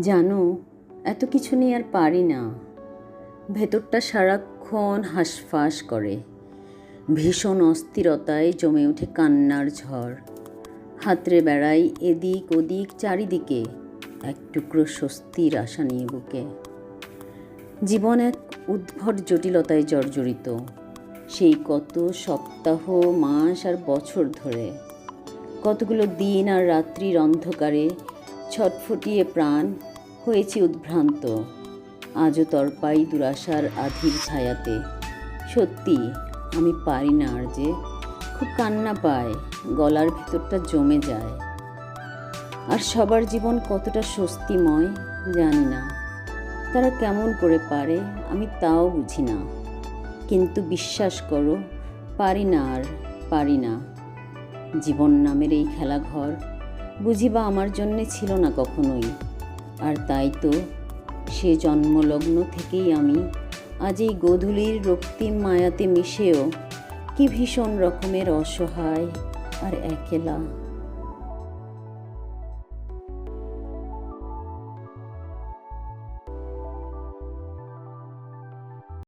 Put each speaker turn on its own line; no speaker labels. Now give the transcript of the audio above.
জানো, এত কিছু নিয়ে আর পারি না। ভেতরটা সারাক্ষণ হাঁসফাঁস করে। ভীষণ অস্থিরতায় জমে ওঠে কান্নার ঝড়। হাতড়ে বেড়াই এদিক ওদিক চারিদিকে, এক টুকরো স্বস্তির আশা নিয়ে বুকে। জীবন এক উদ্ভট জটিলতায় জর্জরিত। সেই কত সপ্তাহ, মাস আর বছর ধরে, কতগুলো দিন আর রাত্রির অন্ধকারে ছটফটিয়ে প্রাণ হয়েছি উদ্ভ্রান্ত। আজও তরপাই দুরাশার আধির ছায়াতে। সত্যি, আমি পারি না আর যে খুব কান্না পায়, গলার ভেতরটা জমে যায়। আর সবার জীবন কতটা স্বস্তিময় জানি না। তারা কেমন করে পারে আমি তাও বুঝি না। কিন্তু বিশ্বাস করো, পারি না আর পারি না। জীবন নামের এই খেলাঘর বুঝি বা আমার জন্যে ছিল না কখনোই। আর তাই তো সে জন্মলগ্ন থেকেই আমি আজ এই গোধূলির রক্তিম মায়াতে মিশেও কি ভীষণ রকমের অসহায় আর একেলা